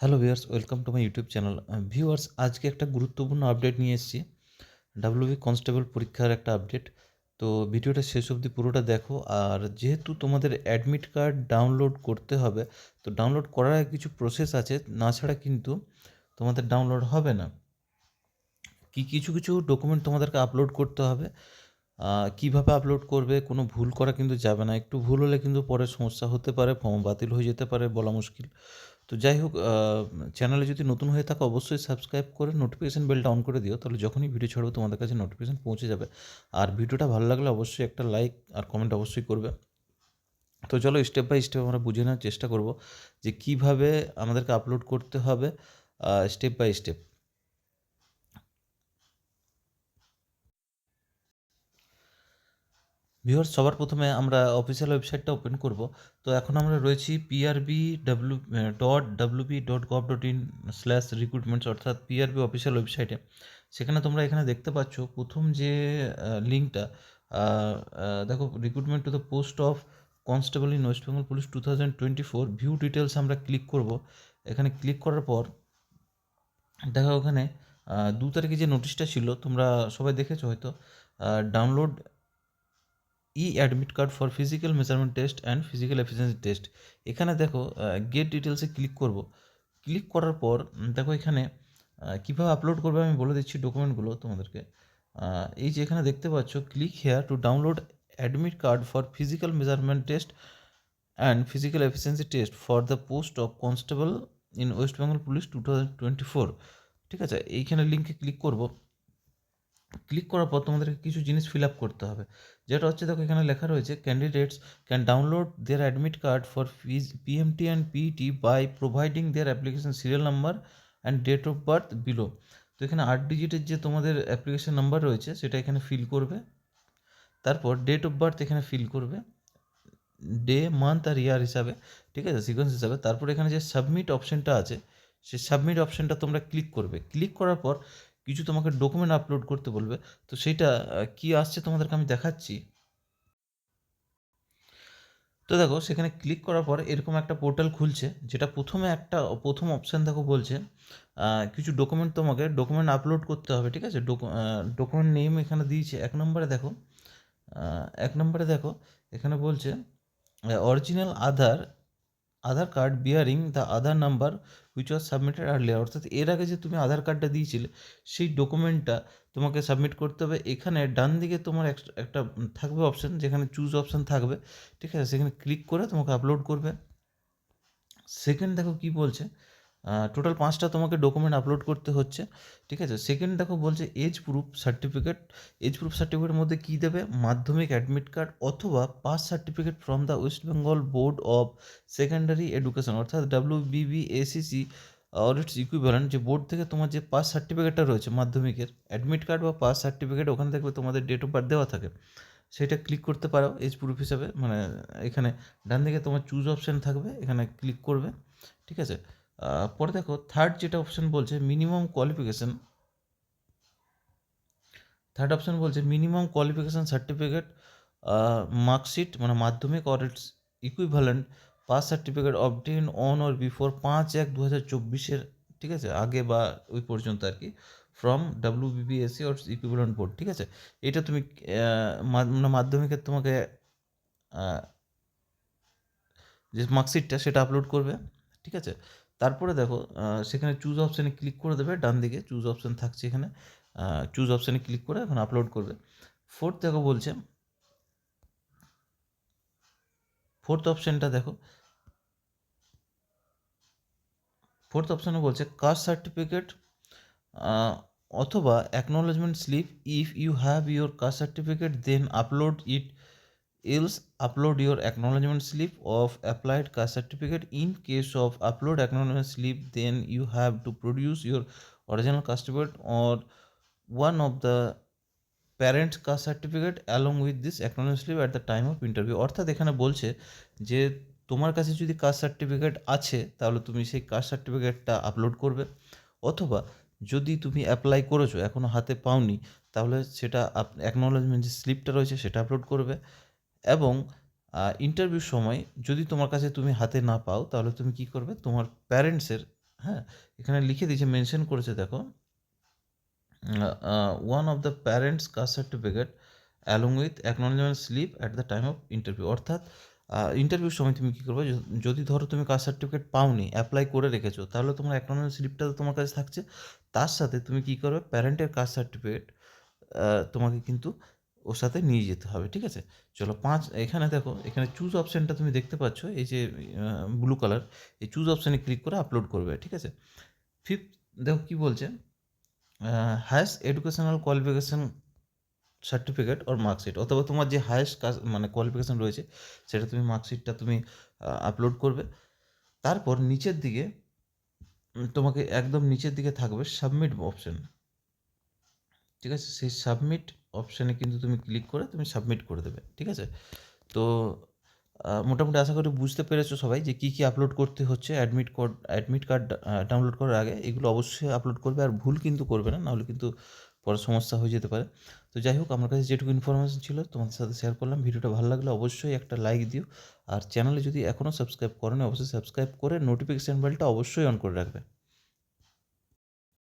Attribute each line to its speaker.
Speaker 1: Hello viewers, welcome to my YouTube channel. Viewers, আজকে একটা গুরুত্বপূর্ণ আপডেট নিয়ে এসেছি। ডাব্লিউবি কনস্টেবল পরীক্ষার একটা আপডেট। তো ভিডিওটা শেষ অবধি পুরোটা দেখো। আর যেহেতু তোমাদের অ্যাডমিট কার্ড ডাউনলোড করতে হবে, তো ডাউনলোড করার কিছু প্রসেস আছে, না ছাড়া কিন্তু তোমাদের ডাউনলোড হবে না। কি, কিছু কিছু ডকুমেন্ট তোমাদেরকে আপলোড করতে হবে। কীভাবে আপলোড করবে, কোনো ভুল করা কিন্তু যাবে না। একটু ভুল হলে কিন্তু পরে সমস্যা হতে পারে ফর্ম বাতিল হয়ে যেতে পারে বলা মুশকিল। তো যাই হোক চ্যানেলে যদি নতুন হয়ে থাকো, অবশ্যই সাবস্ক্রাইব করে নোটিফিকেশান বেলটা অন করে দিও, তাহলে যখনই ভিডিও ছাড়বো তোমাদের কাছে নোটিফিকেশান পৌঁছে যাবে। আর ভিডিওটা ভালো লাগলে অবশ্যই একটা লাইক আর কমেন্ট অবশ্যই করবে। তো চলো স্টেপ বাই স্টেপ আমরা বুঝে নেওয়ার চেষ্টা করব যে কীভাবে আমাদেরকে আপলোড করতে হবে স্টেপ বাই স্টেপ ভিউয়ার্স সবার প্রথমে আমরা অফিসিয়াল ওয়েবসাইটটা ওপেন করব। তো এখন আমরা রয়েছি PRB W dot WB dot gov dot in slash recruitments অর্থাৎ পিআরবি অফিসিয়াল ওয়েবসাইটে সেখানে তোমরা এখানে দেখতে পাচ্ছ প্রথম যে লিঙ্কটা দেখো recruitment to the post of constable in West Bengal police two thousand twenty four view details আমরা ক্লিক করব। এখানে ক্লিক করার পর, দেখো ওখানে দু তারিখে যে নোটিশটা ছিল, তোমরা সবাই দেখেছ হয়তো download e admit card for physical measurement test and physical efficiency test এখানে দেখো গেট ডিটেলসে ক্লিক করব। ক্লিক করার পর দেখো এখানে কীভাবে আপলোড করবে আমি বলে দিচ্ছি ডকুমেন্টগুলো তোমাদেরকে। এই যে এখানে দেখতে পাচ্ছ click here to download admit card for physical measurement test and physical efficiency test for the post of constable in West Bengal police two thousand twenty four ঠিক আছে? এইখানে লিঙ্কে ক্লিক করব। ক্লিক করার পর তোমাদেরকে কিছু জিনিস ফিল আপ করতে হবে। যেটা হচ্ছে দেখো, এখানে লেখা রয়েছে candidates can download their admit card for phys PMT and PET by providing their application serial number and date of birth below তো এখানে আট ডিজিটের যে তোমাদের অ্যাপ্লিকেশন নাম্বার রয়েছে, সেটা এখানে ফিল করবে। তারপর ডেট অফ বার্থ এখানে ফিল করবে। ডে মান্থ আর ইয়ার হিসাবে, ঠিক আছে সিকোয়েন্স হিসাবে। তারপর এখানে যে সাবমিট অপশানটা আছে, সেই সাবমিট অপশানটা তোমরা ক্লিক করবে। ক্লিক করার পর কিছু তোমাকে ডকুমেন্ট আপলোড করতে বলবে। তো সেইটা কি আসছে তোমাদেরকে আমি দেখাচ্ছি। তো দেখো, সেখানে ক্লিক করার পর এরকম একটা পোর্টাল খুলছে, যেটা প্রথমে একটা, প্রথম অপশান দেখো বলছে কিছু ডকুমেন্ট তোমাকে ডকুমেন্ট আপলোড করতে হবে, ঠিক আছে? ডকুমেন্ট নেম এখানে দিয়েছে, এক নম্বরে দেখো এক নম্বরে দেখো, এখানে বলছে original Aadhaar Aadhaar card bearing the Aadhaar number which was submitted earlier অর্থাৎ এর আগে যে তুমি আধার কার্ডটা দিয়েছিলে, সেই ডকুমেন্টটা তোমাকে সাবমিট করতে হবে। এখানে ডান দিকে তোমার একটা থাকবে অপশান যেখানে চুজ অপশান থাকবে। ঠিক আছে? সেখানে ক্লিক করে তোমাকে আপলোড করবে। সেকেন্ড দেখো কি বলছে? টোটাল পাঁচটা তোমাকে ডকুমেন্ট আপলোড করতে হচ্ছে, ঠিক আছে? সেকেন্ড দেখো বলছে age proof certificate age proof সার্টিফিকেটের মধ্যে কী দেবে? মাধ্যমিক অ্যাডমিট কার্ড অথবা pass certificate from the West Bengal board of secondary education অর্থাৎ W BB SC or its equivalent যে বোর্ড থেকে তোমার যে পাস সার্টিফিকেটটা রয়েছে মাধ্যমিকের অ্যাডমিট কার্ড বা পাস সার্টিফিকেট ওখানে দেখবে তোমাদের ডেট অফ বার্থ দেওয়া থাকে। সেটা ক্লিক করতে পারো এজ প্রুফ হিসাবে মানে এখানে ডান দিকে তোমার চুজ অপশান থাকবে, এখানে ক্লিক করবে, ঠিক আছে? পরে দেখো থার্ড যেটা অপশান বলছে মিনিমাম কোয়ালিফিকেশান থার্ড অপশান বলছে মিনিমাম কোয়ালিফিকেশান সার্টিফিকেট মার্কশিট মানে Madhyamik or its equivalent pass certificate obtain on or before পাঁচ এক দু হাজার চব্বিশের, ঠিক আছে, আগে বা ওই পর্যন্ত আর কি from W BBSC or equivalent board ঠিক আছে? এটা তুমি মানে মাধ্যমিকের তোমাকে যে মার্কশিটটা সেটা আপলোড করবে, ঠিক আছে? তারপরে দেখো সেখানে চুজ অপশানে ক্লিক করে দেবে, ডান দিকে চুজ অপশান থাকছে এখানে। চুজ অপশানে ক্লিক করে এখন আপলোড করবে। ফোর্থ দেখো বলছে ফোর্থ অপশানটা দেখো ফোর্থ অপশানে বলছে কাস্ট সার্টিফিকেট অথবা acknowledgement slip if you have your caste certificate then upload it else upload your acknowledgement slip of applied caste certificate in case of upload acknowledgement slip then you have to produce your original caste certificate one of the the parent caste certificate along with this acknowledge slip at the time of interview অর্থাৎ এখানে বলছে যে তোমার কাছে যদি caste certificate আছে, তাহলে তুমি সেই কাস্ট সার্টিফিকেটটা আপলোড করবে। অথবা যদি তুমি অ্যাপ্লাই করেছ এখনও হাতে পাওনি, তাহলে সেটা অ্যাকনোলজমেন্ট যে স্লিপটা রয়েছে, সেটা আপলোড করবে। এবং ইন্টারভিউর সময় যদি তোমার কাছে তুমি হাতে না পাও, তাহলে তুমি কী করবে? তোমার প্যারেন্টসের হ্যাঁ এখানে লিখে দিয়েছে মেনশন করেছে, দেখো। One of the parents caste certificate along with acknowledgement slip at the time of interview অর্থাৎ ইন্টারভিউর সময় তুমি কী করবে? যদি ধরো তুমি কাস্ট সার্টিফিকেট পাওনি অ্যাপ্লাই করে রেখেছো, তাহলে তোমার অ্যাকনোলজমেন্ট স্লিপটা তো তোমার কাছে থাকছে। তার সাথে তুমি কী করবে? প্যারেন্টের কাস্ট সার্টিফিকেট তোমাকে কিন্তু ওর সাথে নিয়ে যেতে হবে, ঠিক আছে? চলো পাঁচ, এখানে দেখো, এখানে চুজ অপশানটা তুমি দেখতে পাচ্ছ, এই যে ব্লু কালার এই চুজ অপশানে ক্লিক করে আপলোড করবে, ঠিক আছে? ফিফথ দেখো কী বলছে? Highest educational qualification certificate or marksheet অথবা তোমার যে হায়েস্ট কাজ মানে কোয়ালিফিকেশান রয়েছে, সেটা তুমি মার্কশিটটা তুমি আপলোড করবে। তারপর নিচের দিকে, তোমাকে একদম নিচের দিকে থাকবে সাবমিট অপশান ঠিক আছে? সেই সাবমিট অপশানে কিন্তু তুমি ক্লিক করে তুমি সাবমিট করে দেবে, ঠিক আছে? তো মোটামুটি আশা করি বুঝতে পেরেছ সবাই যে কী কী আপলোড করতে হচ্ছে admit card admit card download করার আগে এগুলো অবশ্যই আপলোড করবে আর ভুল কিন্তু করবে না, নাহলে কিন্তু পরে সমস্যা হয়ে যেতে পারে। তো যাই হোক, আমার কাছে যেটুকু ইনফরমেশন ছিল তোমাদের সাথে শেয়ার করলাম। ভিডিওটা ভালো লাগলে অবশ্যই একটা লাইক দিও। আর চ্যানেলে যদি এখনও সাবস্ক্রাইব করো অবশ্যই সাবস্ক্রাইব করে নোটিফিকেশান বেলটা অবশ্যই অন করে রাখবে।